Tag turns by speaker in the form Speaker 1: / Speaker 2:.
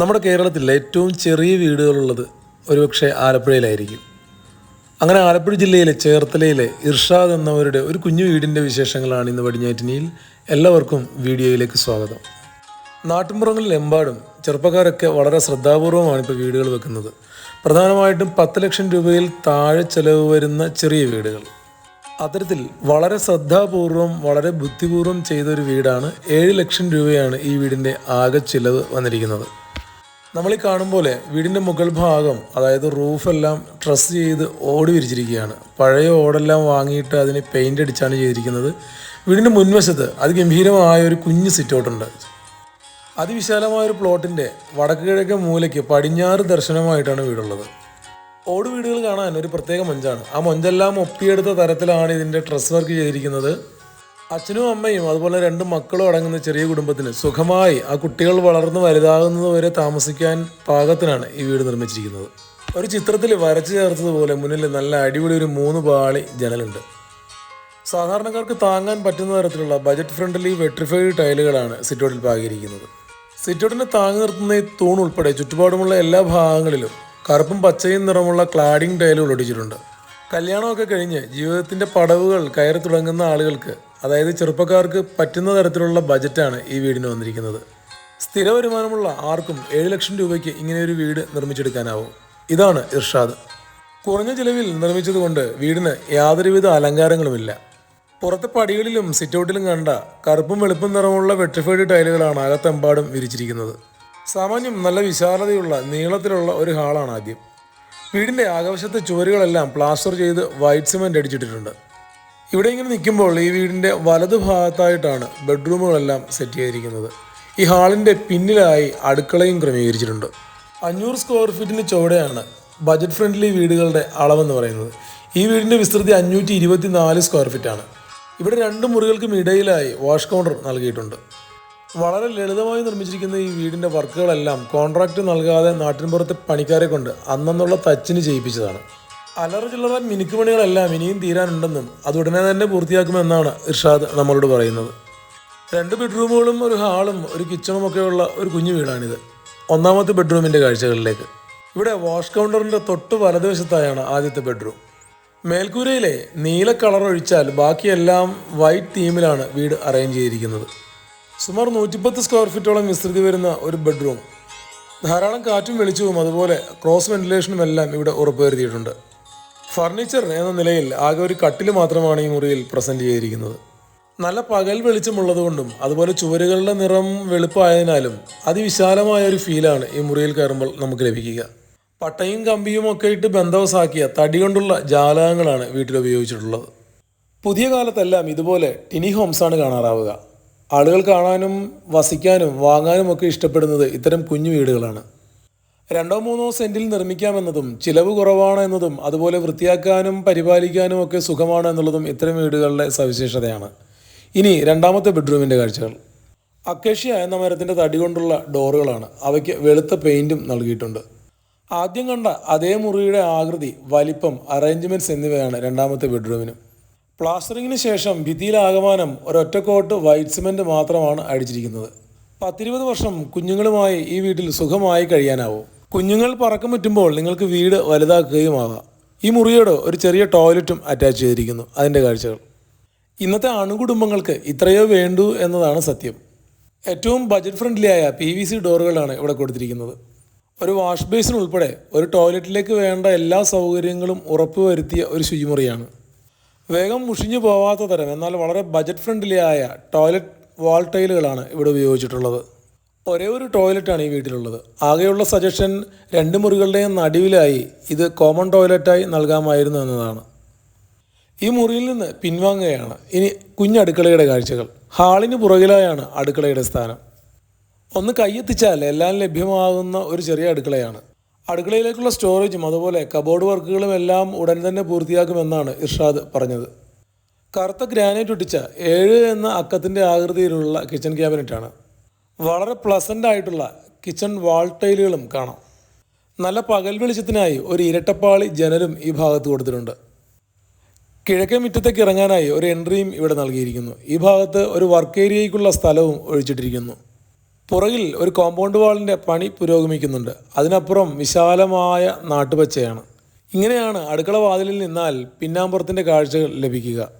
Speaker 1: നമ്മുടെ കേരളത്തിൽ ഏറ്റവും ചെറിയ വീടുകളുള്ളത് ഒരുപക്ഷെ ആലപ്പുഴയിലായിരിക്കും. അങ്ങനെ ആലപ്പുഴ ജില്ലയിലെ ചേർത്തലയിലെ ഇർഷാദ് എന്നവരുടെ ഒരു കുഞ്ഞു വീടിന്റെ വിശേഷങ്ങളാണ് ഇന്ന് പടിഞ്ഞാറ്റിനിയിൽ എല്ലാവർക്കും വീഡിയോയിലേക്ക് സ്വാഗതം. നാട്ടിൻപുറങ്ങളിലെമ്പാടും ചെറുപ്പക്കാരൊക്കെ വളരെ ശ്രദ്ധാപൂർവമാണ് ഇപ്പോൾ വീടുകൾ വെക്കുന്നത്. പ്രധാനമായിട്ടും പത്ത് ലക്ഷം രൂപയിൽ താഴെ ചെലവ് വരുന്ന ചെറിയ വീടുകൾ. അത്തരത്തിൽ വളരെ ശ്രദ്ധാപൂർവം വളരെ ബുദ്ധിപൂർവം ചെയ്തൊരു വീടാണ് ഏഴ് ലക്ഷം രൂപയാണ് ഈ വീടിന്റെ ആകെ ചിലവ് വന്നിരിക്കുന്നത്. നമ്മൾ ഈ കാണും പോലെ വീടിന്റെ മുകൾ ഭാഗം അതായത് റൂഫെല്ലാം ട്രസ് ചെയ്ത് ഓടി വിരിച്ചിരിക്കുകയാണ്. പഴയ ഓടെല്ലാം വാങ്ങിയിട്ട് അതിന് പെയിന്റ് അടിച്ചാണ് ചെയ്തിരിക്കുന്നത്. വീടിന്റെ മുൻവശത്ത് അതിഗംഭീരമായ ഒരു കുഞ്ഞ് സിറ്റൗട്ടുണ്ട്. അതിവിശാലമായ ഒരു പ്ലോട്ടിന്റെ വടക്ക് കിഴക്കൻ മൂലയ്ക്ക് പടിഞ്ഞാറ് ദർശനമായിട്ടാണ് വീടുള്ളത്. ഓട് വീടുകൾ കാണാൻ ഒരു പ്രത്യേക മൊഞ്ചാണ്. ആ മൊഞ്ചെല്ലാം ഒപ്പിയെടുത്ത തരത്തിലാണ് ഇതിന്റെ ട്രസ് വർക്ക് ചെയ്തിരിക്കുന്നത്. അച്ഛനും അമ്മയും അതുപോലെ രണ്ട് മക്കളും അടങ്ങുന്ന ചെറിയ കുടുംബത്തിന് സുഖമായി ആ കുട്ടികൾ വളർന്നു വലുതാകുന്നത് വരെ താമസിക്കാൻ പാകത്തിനാണ് ഈ വീട് നിർമ്മിച്ചിരിക്കുന്നത്. ഒരു ചിത്രത്തിൽ വരച്ചു ചേർത്തതുപോലെ മുന്നിൽ നല്ല അടിപൊളി ഒരു മൂന്ന് പാളി ജനലുണ്ട്. സാധാരണക്കാർക്ക് താങ്ങാൻ പറ്റുന്ന തരത്തിലുള്ള ബജറ്റ് ഫ്രണ്ട്ലി വെട്രിഫൈഡ് ടൈലുകളാണ് സിറ്റൗട്ടിൽ പാകിയിരിക്കുന്നത്. സിറ്റൗട്ടിനെ താങ്ങി നിർത്തുന്ന ഈ തൂൺ ഉൾപ്പെടെ ചുറ്റുപാടുമുള്ള എല്ലാ ഭാഗങ്ങളിലും കറുപ്പും പച്ചയും നിറമുള്ള ക്ലാഡിംഗ് ടൈലുകൾ ഒടിച്ചിട്ടുണ്ട് കല്യാണമൊക്കെ കഴിഞ്ഞ് ജീവിതത്തിന്റെ പടവുകൾ കയറി തുടങ്ങുന്ന ആളുകൾക്ക് അതായത് ചെറുപ്പക്കാർക്ക് പറ്റുന്ന തരത്തിലുള്ള ബജറ്റാണ് ഈ വീടിന് വന്നിരിക്കുന്നത്. സ്ഥിര വരുമാനമുള്ള ആർക്കും ഏഴ് ലക്ഷം രൂപയ്ക്ക് ഇങ്ങനെ ഒരു വീട് നിർമ്മിച്ചെടുക്കാനാവും. ഇതാണ് ഇർഷാദ്. കുറഞ്ഞ ചിലവിൽ നിർമ്മിച്ചതുകൊണ്ട് വീടിന് യാതൊരുവിധ അലങ്കാരങ്ങളുമില്ല. പുറത്തെ പടികളിലും സിറ്റൗട്ടിലും കണ്ട കറുപ്പും വെളുപ്പും നിറമുള്ള വെട്രിഫൈഡ് ടൈലുകളാണ് അകത്തെമ്പാടും വിരിച്ചിരിക്കുന്നത്. സാമാന്യം നല്ല വിശാലതയുള്ള നീളത്തിലുള്ള ഒരു ഹാളാണ് ആദ്യം. വീടിന്റെ ആകവശത്തെ ചുവരുകളെല്ലാം പ്ലാസ്റ്റർ ചെയ്ത് വൈറ്റ് സിമെന്റ് അടിച്ചിട്ടിട്ടുണ്ട്. ഇവിടെ ഇങ്ങനെ നിൽക്കുമ്പോൾ ഈ വീടിന്റെ വലതു ഭാഗത്തായിട്ടാണ് ബെഡ്റൂമുകളെല്ലാം സെറ്റ് ചെയ്തിരിക്കുന്നത്. ഈ ഹാളിന്റെ പിന്നിലായി അടുക്കളയും ക്രമീകരിച്ചിട്ടുണ്ട്. അഞ്ഞൂറ് സ്ക്വയർ ഫീറ്റിന് ചുവടെയാണ് ബജറ്റ് ഫ്രണ്ട്ലി വീടുകളുടെ അളവെന്ന് പറയുന്നത്. ഈ വീടിന്റെ വിസ്തൃതി അഞ്ഞൂറ്റി ഇരുപത്തി നാല് സ്ക്വയർ ഫീറ്റാണ്. ഇവിടെ രണ്ട് മുറികൾക്കും ഇടയിലായി വാഷ് കൗണ്ടർ നൽകിയിട്ടുണ്ട്. വളരെ ലളിതമായി നിർമ്മിച്ചിരിക്കുന്ന ഈ വീടിന്റെ വർക്കുകളെല്ലാം കോൺട്രാക്റ്റ് നൽകാതെ നാട്ടിൻപുറത്തെ പണിക്കാരെ കൊണ്ട് അന്നന്നുള്ള തച്ചിന് ചെയ്യിപ്പിച്ചതാണ്. അലറ ചില്ലറ മിനുക്കുപണികളെല്ലാം ഇനിയും തീരാനുണ്ടെന്നും അത് ഉടനെ തന്നെ പൂർത്തിയാക്കുമെന്നാണ് ഇർഷാദ് നമ്മളോട് പറയുന്നത്. രണ്ട് ബെഡ്റൂമുകളും ഒരു ഹാളും ഒരു കിച്ചണും ഒക്കെയുള്ള ഒരു കുഞ്ഞു വീടാണിത്. ഒന്നാമത്തെ ബെഡ്റൂമിന്റെ കാഴ്ചകളിലേക്ക്. ഇവിടെ വാഷ് കൗണ്ടറിന്റെ തൊട്ട് വലതുവശത്തായാണ് ആദ്യത്തെ ബെഡ്റൂം. മേൽക്കൂരയിലെ നീല കളർ ഒഴിച്ചാൽ ബാക്കിയെല്ലാം വൈറ്റ് തീമിലാണ് വീട് അറേഞ്ച് ചെയ്തിരിക്കുന്നത്. സുമാർ നൂറ്റിപ്പത്ത് സ്ക്വയർ ഫീറ്റോളം വിസ്തൃതി വരുന്ന ഒരു ബെഡ്റൂം. ധാരാളം കാറ്റും വെളിച്ചവും അതുപോലെ ക്രോസ് വെന്റിലേഷനും എല്ലാം ഇവിടെ ഉറപ്പുവരുത്തിയിട്ടുണ്ട്. ഫർണിച്ചർ എന്ന നിലയിൽ ആകെ ഒരു കട്ടിൽ മാത്രമാണ് ഈ മുറിയിൽ പ്രസന്റ് ചെയ്തിരിക്കുന്നത്. നല്ല പകൽ വെളിച്ചമുള്ളതുകൊണ്ടും അതുപോലെ ചുവരുകളുടെ നിറം വെളുപ്പായതിനാലും അതിവിശാലമായ ഒരു ഫീലാണ് ഈ മുറിയിൽ കയറുമ്പോൾ നമുക്ക് ലഭിക്കുക. പട്ടയും കമ്പിയും ഒക്കെ ഇട്ട് ബന്ധവസാക്കിയ തടി കൊണ്ടുള്ള ജാലകങ്ങളാണ് വീട്ടിൽ ഉപയോഗിച്ചിട്ടുള്ളത്. പുതിയ കാലത്തെല്ലാം ഇതുപോലെ ടിനി ഹോംസാണ് കാണാറാവുക. ആളുകൾ കാണാനും വസിക്കാനും വാങ്ങാനും ഒക്കെ ഇഷ്ടപ്പെടുന്നത് ഇത്തരം കുഞ്ഞു വീടുകളാണ്. രണ്ടോ മൂന്നോ സെന്റിൽ നിർമ്മിക്കാമെന്നതും ചിലവ് കുറവാണ് എന്നതും അതുപോലെ വൃത്തിയാക്കാനും പരിപാലിക്കാനും ഒക്കെ സുഖമാണ് എന്നുള്ളതും ഇത്തരം വീടുകളുടെ സവിശേഷതയാണ്. ഇനി രണ്ടാമത്തെ ബെഡ്റൂമിന്റെ കാഴ്ചകൾ. അക്കേഷ്യ എന്ന മരത്തിന്റെ തടി കൊണ്ടുള്ള ഡോറുകളാണ് അവയ്ക്ക് വെളുത്ത പെയിന്റും നൽകിയിട്ടുണ്ട്. ആദ്യം കണ്ട അതേ മുറിയുടെ ആകൃതി വലിപ്പം അറേഞ്ച്മെന്റ്സ് എന്നിവയാണ് രണ്ടാമത്തെ ബെഡ്റൂമിനും. പ്ലാസ്റ്ററിങ്ങിന് ശേഷം ഭിത്തിയിലാകമാനം ഒരൊറ്റ കോട്ട് വൈറ്റ് സിമെന്റ് മാത്രമാണ് അടിച്ചിരിക്കുന്നത്. പത്തിരുപത് വർഷം കുഞ്ഞുങ്ങളുമായി ഈ വീട്ടിൽ സുഖമായി കഴിയാനാവും. കുഞ്ഞുങ്ങൾ പറക്കം പറ്റുമ്പോൾ നിങ്ങൾക്ക് വീട് വലുതാക്കുകയും ആവാം ഈ മുറിയോട് ഒരു ചെറിയ ടോയ്ലറ്റും അറ്റാച്ച് ചെയ്തിരിക്കുന്നു. അതിന്റെ കാഴ്ചകൾ. ഇന്നത്തെ അണുകുടുംബങ്ങൾക്ക് ഇത്രയോ വേണ്ടു എന്നതാണ് സത്യം. ഏറ്റവും ബജറ്റ് ഫ്രണ്ട്ലി ആയ പി വി സി ഡോറുകളാണ് ഇവിടെ കൊടുത്തിരിക്കുന്നത്. ഒരു വാഷ് ബേസിൻ ഉൾപ്പെടെ ഒരു ടോയ്ലറ്റിലേക്ക് വേണ്ട എല്ലാ സൗകര്യങ്ങളും ഉറപ്പുവരുത്തിയ ഒരു ശുചിമുറിയാണ്. വേഗം മുഷിഞ്ഞു പോവാത്ത തരം എന്നാൽ വളരെ ബജറ്റ് ഫ്രണ്ട്ലി ആയ ടോയ്ലറ്റ് വാൾ ടൈലുകളാണ് ഇവിടെ ഉപയോഗിച്ചിട്ടുള്ളത്. ഒരേ ഒരു ടോയ്ലറ്റാണ് ഈ വീട്ടിലുള്ളത്. ആകെയുള്ള സജഷൻ രണ്ട് മുറികളുടെയും നടുവിലായി ഇത് കോമൺ ടോയ്ലറ്റായി നൽകാമായിരുന്നു എന്നതാണ്. ഈ മുറിയിൽ നിന്ന് പിൻവാങ്ങുകയാണ് ഇനി കുഞ്ഞടുക്കളയുടെ കാഴ്ചകൾ. ഹാളിന് പുറകിലായാണ് അടുക്കളയുടെ സ്ഥാനം. ഒന്ന് കൈയെത്തിച്ചാൽ എല്ലാം ലഭ്യമാകുന്ന ഒരു ചെറിയ അടുക്കളയാണ്. അടുക്കളയിലേക്കുള്ള സ്റ്റോറേജും അതുപോലെ കബോർഡ് വർക്കുകളും എല്ലാം ഉടൻ തന്നെ പൂർത്തിയാക്കുമെന്നാണ് ഇർഷാദ് പറഞ്ഞത്. കറുത്ത ഗ്രാനൈറ്റ് ഒട്ടിച്ച ഏഴ് എന്ന അക്കത്തിന്റെ ആകൃതിയിലുള്ള കിച്ചൺ ക്യാബിനറ്റാണ് വളരെ പ്ലസന്റ് ആയിട്ടുള്ള കിച്ചൺ വാൾ ടൈലുകളും കാണാം. നല്ല പകൽ വെളിച്ചത്തിനായി ഒരു ഇരട്ടപ്പാളി ജനലും ഈ ഭാഗത്ത് കൊടുത്തിട്ടുണ്ട്. കിഴക്കേ മുറ്റത്തേക്ക് ഇറങ്ങാനായി ഒരു എൻട്രിയും ഇവിടെ നൽകിയിരിക്കുന്നു. ഈ ഭാഗത്ത് ഒരു വർക്ക് ഏരിയയ്ക്കുള്ള സ്ഥലവും ഒഴിച്ചിട്ടിരിക്കുന്നു. പുറകിൽ ഒരു കോമ്പൗണ്ട് വാളിന്റെ പണി പുരോഗമിക്കുന്നുണ്ട്. അതിനപ്പുറം വിശാലമായ നാട്ടുപച്ചയാണ്. ഇങ്ങനെയാണ് അടുക്കള വാതിലിൽ നിന്നാൽ പിന്നാമ്പുറത്തിന്റെ കാഴ്ചകൾ ലഭിക്കുക.